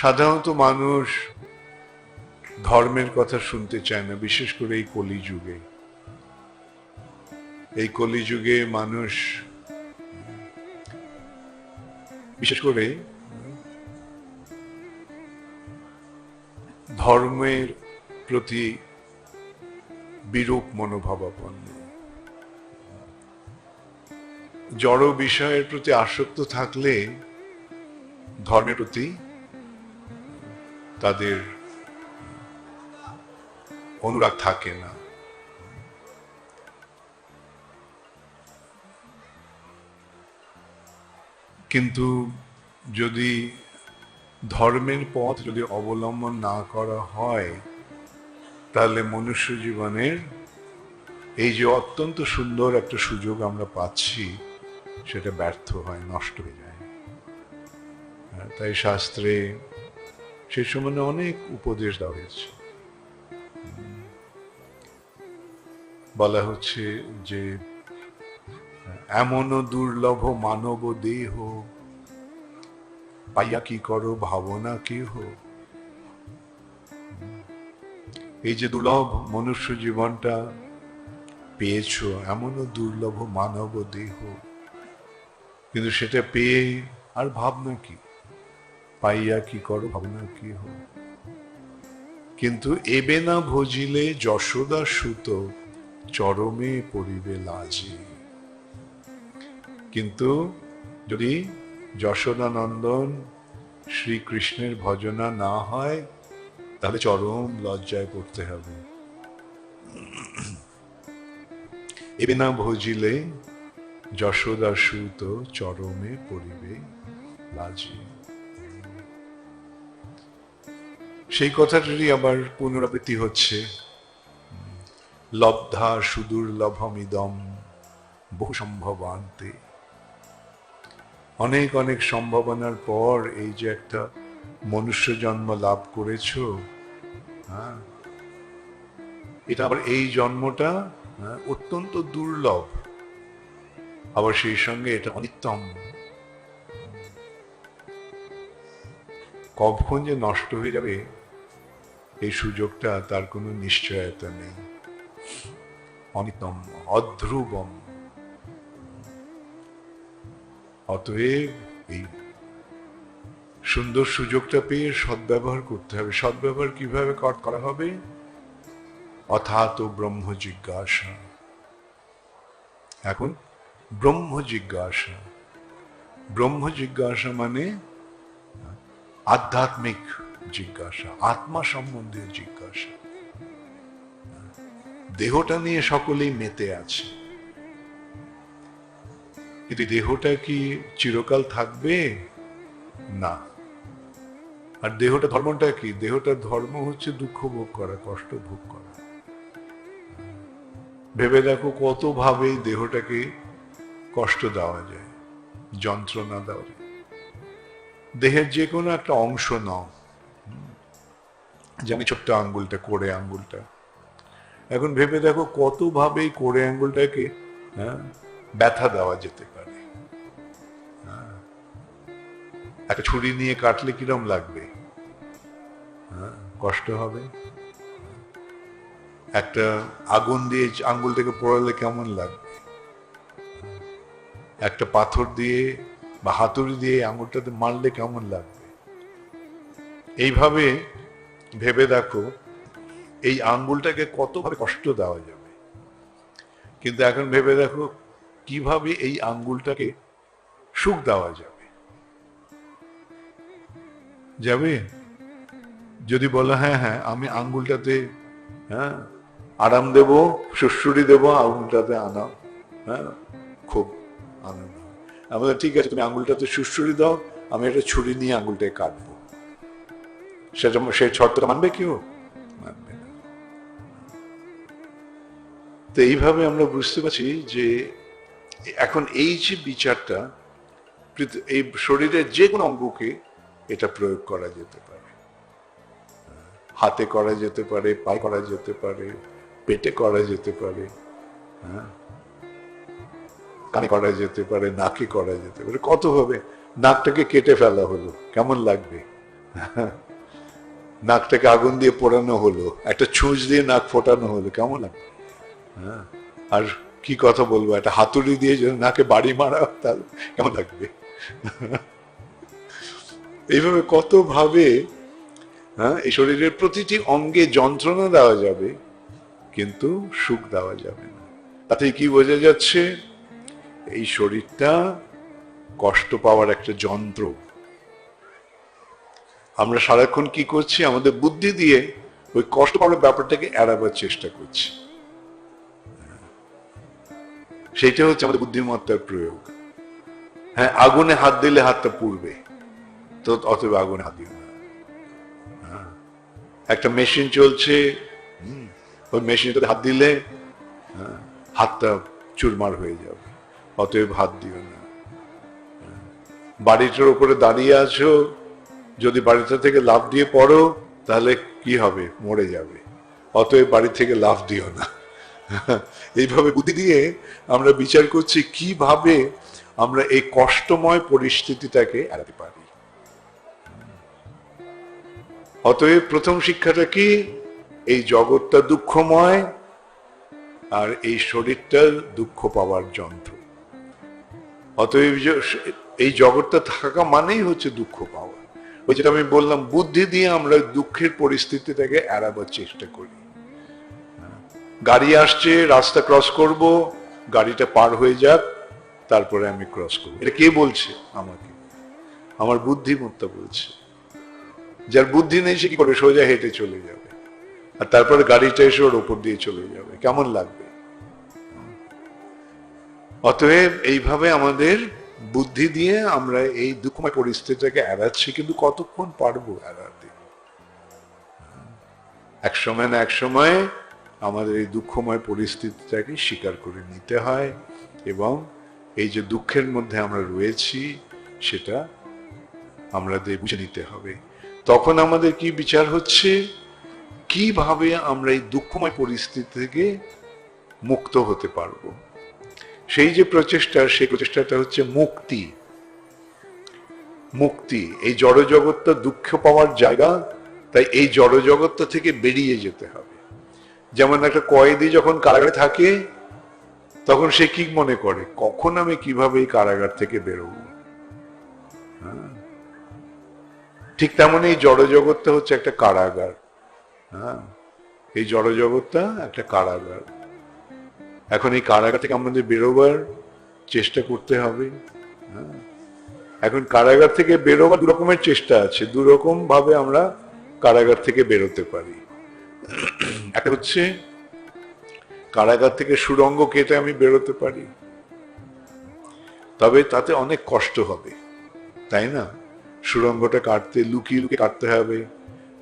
সাধারণত মানুষ ধর্মের কথা শুনতে চায় না, বিশেষ করে এই কলিযুগে। এই কলিযুগে মানুষ, বিশেষ করে ধর্মের প্রতি বিরূপ মনোভাবাপন্ন। জড় বিষয়ের প্রতি আসক্ত থাকলে ধর্মের প্রতি তাদের অনুরাগ থাকে না। কিন্তু যদি ধর্মের পথ যদি অবলম্বন না করা হয় তাহলে মনুষ্য জীবনের এই যে অত্যন্ত সুন্দর একটা সুযোগ আমরা পাচ্ছি সেটা ব্যর্থ হয় নষ্ট হয়ে যায়। হ্যাঁ, তাই শাস্ত্রে সে সম্বন্ধে অনেক উপদেশ দেওয়া হয়েছে। বলা হচ্ছে যে এমনও দুর্লভ মানব দেহ, পাইয়া কি করো ভাবনা কেহ? এই যে দুর্লভ মনুষ্য জীবনটা পেয়েছ এমনও দুর্লভ মানব দেহ, কিন্তু সেটা পেয়ে আর ভাবনা কি? পাইয়া কি করো, ভাবনা কি হো কিন্তু এবে না ভজিলে যশোদা সুত, চরমে পড়িবে লাজে। কিন্তু যদি যশোদা নন্দন শ্রীকৃষ্ণের ভজনা না হয়, তাহলে চরম লজ্জায় পড়তে হবে। এবে না ভজিলে যশোদা সুত, চরমে পড়িবে লাজে। সেই কথাটারই আবার পুনরাবৃত্তি হচ্ছে। লব্ধা সুদুর্লভমিদম বহু সম্ভবান্তে অনেক অনেক সম্ভাবনার পর এই যে একটা মনুষ্য জন্ম লাভ করেছ হ্যাঁ এটা আবার এই জন্মটা হ্যাঁ, অত্যন্ত দুর্লভ। আবার সেই সঙ্গে এটা অনিত্যম। কখন যে নষ্ট হয়ে যাবে এই সুযোগটা তার কোনো নিশ্চয়তা নেই। অনিতম, অধ্রুবম। অতএব এই সুন্দর সুযোগটা পেয়ে সদ্ব্যবহার করতে হবে। সদ্ব্যবহার কীভাবে কর- হবে? অথাত ব্রহ্ম জিজ্ঞাসা। এখন ব্রহ্ম জিজ্ঞাসা। ব্রহ্ম জিজ্ঞাসা মানে আধ্যাত্মিক জিজ্ঞাসা, আত্মা সম্বন্ধে জিজ্ঞাসা। দেহটা নিয়ে সকলেই মেতে আছে। কিন্তু দেহটা কি চিরকাল থাকবে? না। আর দেহটা, ধর্মটা কি? দেহটার ধর্ম হচ্ছে দুঃখ ভোগ করা, কষ্ট ভোগ করা। ভেবে দেখো কত ভাবে দেহটাকে কষ্ট দেওয়া যায়, যন্ত্রণা দেওয়া যায়। দেহের যে কোনো একটা অংশ নাও। যেমন ছোট্ট আঙ্গুলটা, কোড়ে আঙ্গুলটা। এখন ভেবে দেখো কত ভাবে কোড়ে আঙ্গুলটাকে হ্যাঁ ব্যথা দেওয়া যেতে পারে। হ্যাঁ। একটা ছুরি নিয়ে কাটলে কিরম লাগবে? হ্যাঁ কষ্ট হবে। একটা আগুন দিয়ে আঙ্গুল থেকে পোড়ালে কেমন লাগবে? একটা পাথর দিয়ে বা হাতুড়ি দিয়ে আঙুলটাতে মারলে কেমন লাগবে? এইভাবে ভেবে দেখো, এই আঙ্গুলটাকে কতভাবে কষ্ট দেওয়া যাবে। কিন্তু এখন ভেবে দেখো, কীভাবে এই আঙ্গুলটাকে সুখ দেওয়া যাবে। যাবে? যদি বলো হ্যাঁ হ্যাঁ আমি আঙ্গুলটাতে হ্যাঁ আরাম দেব সুশ্রুরি দেবো আঙুলটাতে আনা হ্যাঁ খুব আনন্দ হবে। আমি ঠিক আছে, তুমি আঙুলটাতে সুশ্রুরি দাও, আমি একটা ছুরি নিয়ে আঙুলটাকে কাটবো। সেটা সেই শর্তটা মানবে কেউ? মানবে না। তো এইভাবে আমরা বুঝতে পারছি যে এখন এই যে বিচারটা এই শরীরের যে কোনো অঙ্গকে এটা প্রয়োগ করা যেতে পারে। হাতে করা যেতে পারে, পায়ে করা যেতে পারে, পেটে করা যেতে পারে হ্যাঁ? কানে করা যেতে পারে, নাকে করা যেতে পারে, কত ভাবে নাকটাকে কেটে ফেলা হলো, কেমন লাগবে? নাকটাকে আগুন দিয়ে পোড়ানো হলো, একটা ছুঁচ দিয়ে নাক ফোটানো হলো, কেমন লাগে? হ্যাঁ আর কি কথা বলব, একটা হাতুড়ি দিয়ে যদি নাকে বাড়ি মারা তাহলে কেমন লাগবে? এইভাবে কত ভাবে হ্যাঁ এই শরীরের প্রতিটি অঙ্গে যন্ত্রণা দেওয়া যাবে, কিন্তু সুখ দেওয়া যাবে না। তাতে কি বোঝা যাচ্ছে? এই শরীরটা কষ্ট পাওয়ার একটা যন্ত্র। আমরা সারাক্ষণ কি করছি? আমাদের বুদ্ধি দিয়ে ওই কষ্ট ব্যাপারটাকে এড়াবার চেষ্টা করছি। সেইটা হচ্ছে আমাদের বুদ্ধিমত্তার প্রয়োগ। হ্যাঁ আগুনে হাত দিলে হাতটা পুড়বে। তো অতএব আগুনে হাত দিও না। হ্যাঁ। একটা মেশিন চলছে ওই মেশিনটাতে হাত দিলে হ্যাঁ, হাতটা চুরমার হয়ে যাবে। অতএব হাত দিও না। হ্যাঁ। বাড়িটার উপরে দাঁড়িয়ে আছো যদি বাড়িটা থেকে লাভ দিয়ে পড়ো, তাহলে কি হবে? মরে যাবে। অতএব বাড়ি থেকে লাভ দিও না। এইভাবে বুদ্ধি দিয়ে আমরা বিচার করছি কীভাবে আমরা এই কষ্টময় পরিস্থিতিটাকে এড়াতে পারি। অতএব প্রথম শিক্ষাটা কি? এই জগৎটা দুঃখময় আর এই শরীরটা দুঃখ পাওয়ার যন্ত্র। অতএব এই জগৎটা থাকা মানেই হচ্ছে দুঃখ পাওয়া। ওই যেটা আমি বললাম, বুদ্ধি দিয়ে আমরা দুঃখের পরিস্থিতিটাকে এড়াবার চেষ্টা করি। গাড়ি আসছে, রাস্তা ক্রস করব, গাড়িটা পার হয়ে যাক, তারপরে আমি ক্রস করব। এটা কে বলছে? আমাকে। আমার বুদ্ধিমত্তা বলছে। যার বুদ্ধি নেই, সে কি করে? সোজা হেঁটে চলে যাবে। আর তারপরে গাড়িটা এসে ওর ওপর দিয়ে চলে যাবে। কেমন লাগবে? অতএব এইভাবে আমাদের বুদ্ধি দিয়ে আমরা এই দুঃখময় পরিস্থিতিটাকে এড়াচ্ছি, কিন্তু কতক্ষণ পারব এড়াতে? এক সময় না এক সময় আমাদের এই দুঃখময় পরিস্থিতিটাকে স্বীকার করে নিতে হয় এবং এই যে দুঃখের মধ্যে আমরা রয়েছি, সেটা আমাদের বুঝে নিতে হবে। তখন আমাদের কি বিচার হচ্ছে? কীভাবে আমরা এই দুঃখময় পরিস্থিতি থেকে মুক্ত হতে পারব? সেই যে প্রচেষ্টা, সেই প্রচেষ্টাটা হচ্ছে মুক্তি। মুক্তি। এই জড়জগৎটা দুঃখ পাওয়ার জায়গা, তাই এই জড়জগৎটা থেকে বেরিয়ে যেতে হবে। যেমন একটা কয়েদি যখন কারাগারে থাকে, তখন সে কি মনে করে, কখন আমি কীভাবে এই কারাগার থেকে বেরোবো? হ্যাঁ। ঠিক তেমন এই জড়জগৎটা হচ্ছে একটা কারাগার। হ্যাঁ? এই জড়জগৎটা একটা কারাগার। এখন এই কারাগার থেকে আমাদের বেরোবার চেষ্টা করতে হবে হ্যাঁ। এখন কারাগার থেকে বেরোবার দু রকমের চেষ্টা আছে, দু রকম ভাবে আমরা কারাগার থেকে বেরোতে পারি একটা হচ্ছে, কারাগার থেকে সুরঙ্গ কেটে আমি বেরোতে পারি, তবে তাতে অনেক কষ্ট হবে, তাই না সুরঙ্গটা কাটতে, লুকিয়ে লুকিয়ে কাটতে হবে,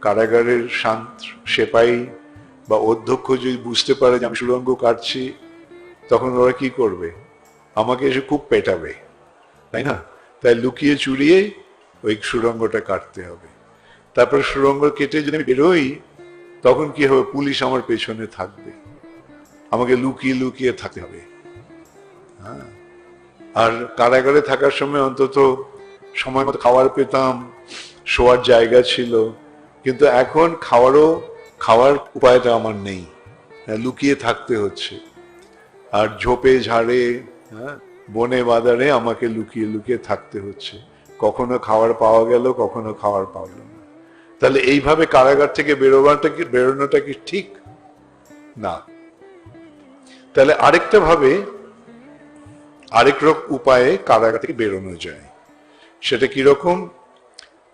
কারাগারের শান্ত সেপাই বা অধ্যক্ষ যদি বুঝতে পারে যে আমি সুরঙ্গ কাটছি তখন ওরা কি করবে? আমাকে এসে খুব পেটাবে তাই না? তাই লুকিয়ে চুরিয়ে ওই সুরঙ্গটা কাটতে হবে। তারপরে সুরঙ্গ কেটে যদি আমি বেরোই তখন কি হবে? পুলিশ আমার পেছনে থাকবে। আমাকে লুকিয়ে লুকিয়ে থাকতে হবে। হ্যাঁ। আর কারাগারে থাকার সময় অন্তত সময় মতো খাবার পেতাম শোয়ার জায়গা ছিল। কিন্তু এখন খাওয়ারও খাওয়ার উপায়টা আমার নেই। হ্যাঁ, লুকিয়ে থাকতে হচ্ছে। আর ঝোপে ঝাড়ে হ্যাঁ বনে বাদারে আমাকে লুকিয়ে লুকিয়ে থাকতে হচ্ছে। কখনো খাবার পাওয়া গেল, কখনো খাবার পাওয়া গেল না। তাহলে এইভাবে কারাগার থেকে বেরোবাটা কি, বেরোনোটা কি ঠিক? না। তাহলে আরেকটা ভাবে আরেক রকম উপায়ে কারাগার থেকে বেরোনো যায়। সেটা কীরকম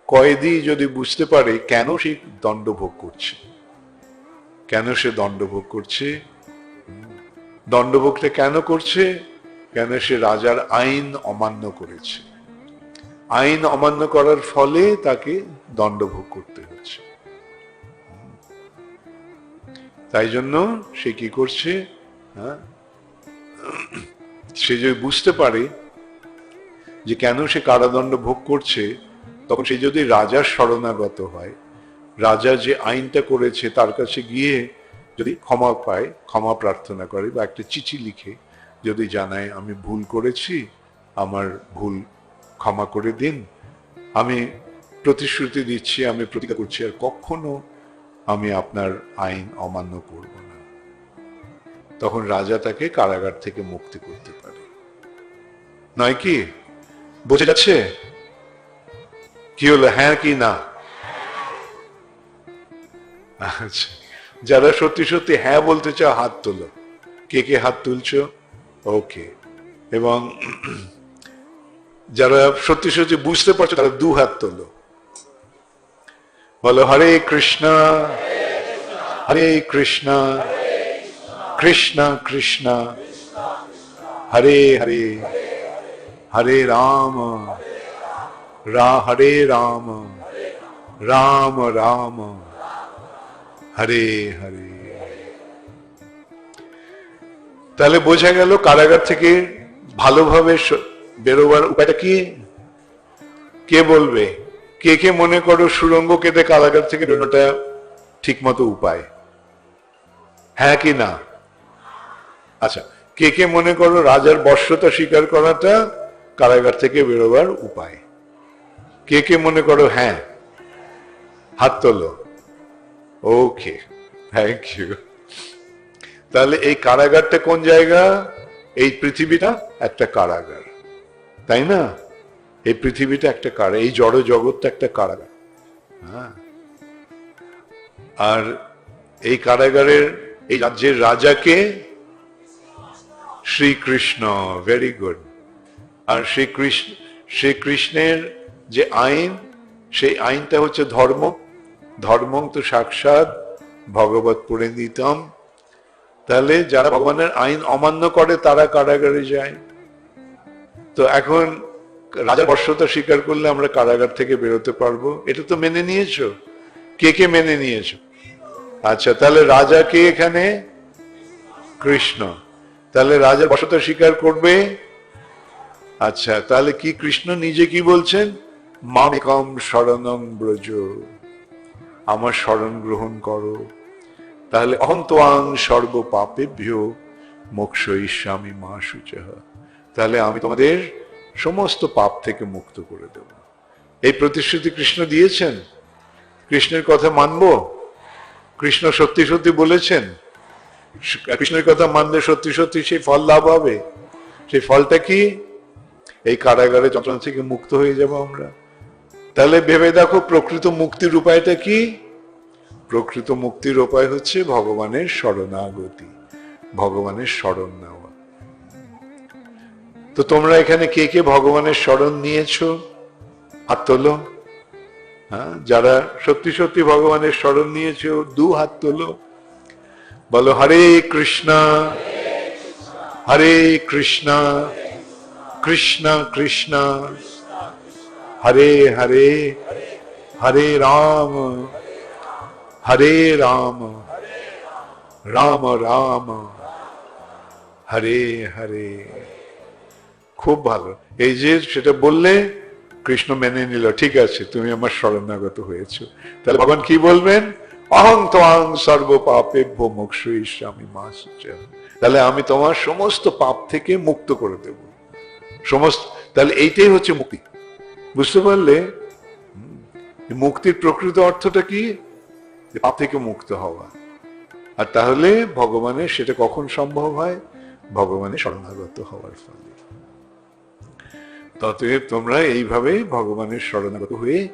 কয়েদি যদি বুঝতে পারে কেন সে দণ্ড ভোগ করছে, কেন সে দণ্ড ভোগ করছে দণ্ডভোগটা কেন করছে? কেন সে রাজার আইন অমান্য করেছে? আইন অমান্য করার ফলে তাকে দণ্ডভোগ করতে হচ্ছে। তাই জন্য সে কি করছে? হ্যাঁ? সে যদি বুঝতে পারে যে কেন সে কারাদণ্ড ভোগ করছে, তখন সে যদি রাজার শরণাগত হয়, রাজা যে আইনটা করেছে তার কাছে গিয়ে যদি ক্ষমা পায়, ক্ষমা প্রার্থনা করে বা একটা চিঠি লিখে যদি জানায়, আমি ভুল করেছি, আমার ভুল ক্ষমা করে দিন, আমি প্রতিশ্রুতি দিচ্ছি, আমি প্রতিজ্ঞা করছি, আর কখনো আমি আপনার আইন অমান্য করব না। তখন রাজা তাকে কারাগার থেকে মুক্তি করতে পারে। নয় কি? বোঝা যাচ্ছে? কি হলো? হ্যাঁ কি না? আচ্ছা। যারা সত্যি সত্যি হ্যাঁ বলতে চাও, হাত তোলো। কে কে হাত তুলছো? ওকে। এবং যারা সত্যি সত্যি বুঝতে পারছ, তারা দু হাত তোলো। বলো, হরে কৃষ্ণ। হরে কৃষ্ণ। কৃষ্ণ কৃষ্ণ। হরে হরে। হরে রাম। রা, হরে রাম। রাম রাম। হরে হরে। তাহলে বোঝা গেল কারাগার থেকে ভালোভাবে বেরোবার উপায়টা কি? কে বলবে? কে কে মনে করো সুরঙ্গ কেটে কারাগার থেকে বেরোটা ঠিক মতো উপায়? হ্যাঁ কি না? আচ্ছা কে কে মনে করো রাজার বর্ষতা স্বীকার করাটা কারাগার থেকে বেরোবার উপায়? কে কে মনে করো হ্যাঁ হাত তোলো। ওকে থ্যাংক ইউ তাহলে এই কারাগারটা কোন জায়গা? এই পৃথিবীটা একটা কারাগার। তাই না? এই পৃথিবীটা একটা কারা, এই জড় জগৎটা একটা কারাগার। হ্যাঁ। আর এই কারাগারের, এই রাজ্যের রাজাকে শ্রীকৃষ্ণ। ভেরি গুড আর শ্রীকৃষ্ণ, শ্রীকৃষ্ণের যে আইন, সেই আইনটা হচ্ছে ধর্ম। ধর্মং তো সাক্ষাৎ ভগবত পুরে নিতম তাহলে যারা ভগবানের আইন অমান্য করে, তারা কারাগারে যায়। তো এখন রাজা বর্ষতা স্বীকার করলে আমরা কারাগার থেকে বেরোতে পারব। এটা তো মেনে নিয়েছো? কে কে মেনে নিয়েছো? আচ্ছা তাহলে রাজা কে এখানে? কৃষ্ণ। তাহলে রাজা বর্ষতা স্বীকার করবে। আচ্ছা তাহলে কি কৃষ্ণ নিজে কি বলছেন? মামিকম শরণং ব্রজ। আমার শরণ গ্রহণ করো। তাহলে অহন্তোয়াং সর্ব পাপেভ্য মোক্ষ ইস্বামী মা সুচহ। তাহলে আমি তোমাদের সমস্ত পাপ থেকে মুক্ত করে দেব। এই প্রতিশ্রুতি কৃষ্ণ দিয়েছেন? কৃষ্ণের কথা মানব? কৃষ্ণ সত্যি সত্যি বলেছেন? কৃষ্ণের কথা মানলে সত্যি সত্যি সেই ফল লাভ হবে। সেই ফলটা কি? এই কারাগারে যন্ত্রণা থেকে মুক্ত হয়ে যাব আমরা। তাহলে ভেবে দেখো প্রকৃত মুক্তির উপায়টা কি? প্রকৃত মুক্তির উপায় হচ্ছে ভগবানের শরণাগতি, ভগবানের শরণ নেওয়া। তো তোমরা এখানে কে কে ভগবানের শরণ নিয়েছো? হাত তোলো হ্যাঁ যারা সত্যি সত্যি ভগবানের শরণ নিয়েছো, দু হাত তোলো। বলো, হরে কৃষ্ণ। হরে কৃষ্ণ। কৃষ্ণ কৃষ্ণ। হরে হরে হরে রাম হরে রাম রাম রাম, হরে হরে। খুব ভালো। এই যে সেটা বললে কৃষ্ণ মেনে নিল, ঠিক আছে, তুমি আমার শরণাগত হয়েছো। তাহলে ভগবান কি বলবেন? অহং তোয়াং সর্ব পাপে মোক্ষ আমি মা তাহলে আমি তোমার সমস্ত পাপ থেকে মুক্ত করে দেব। সমস্ত তাহলে এইটাই হচ্ছে মুক্তি। বুঝতে পারলে? মুক্তির প্রকৃত অর্থটা কি? পাপ থেকে মুক্ত হওয়া। আর তাহলে ভগবানের সেটা কখন সম্ভব হয়? ভগবানের শরণাগত হওয়ার ফলে। ততএব তোমরা এইভাবে ভগবানের শরণাগত হয়ে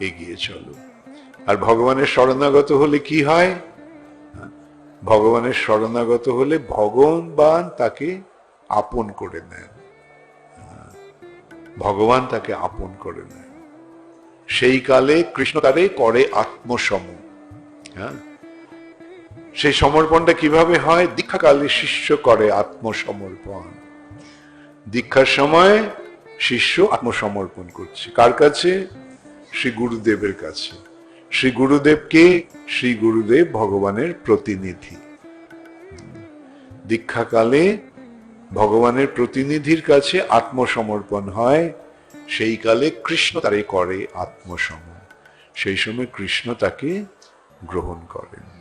এগিয়ে চলো। আর ভগবানের শরণাগত হলে কি হয়? ভগবানের শরণাগত হলে ভগবান তাকে আপন করে নেন। ভগবান তাকে আপন করে নেন সেই কালে কৃষ্ণ তারে করে আত্মসম হ্যাঁ? সেই সমর্পণটা কীভাবে হয়? দীক্ষাকালে শিষ্য করে আত্মসমর্পণ। দীক্ষার সময় শিষ্য আত্মসমর্পণ করছে। কার কাছে? শ্রী গুরুদেবের কাছে। শ্রী গুরুদেবকে শ্রী গুরুদেব ভগবানের প্রতিনিধি। দীক্ষাকালে ভগবানের প্রতিনিধির কাছে আত্মসমর্পণ হয়, সেই কালে কৃষ্ণ তারে করে আত্মসম সেই সময় কৃষ্ণ তাকে গ্রহণ করেন।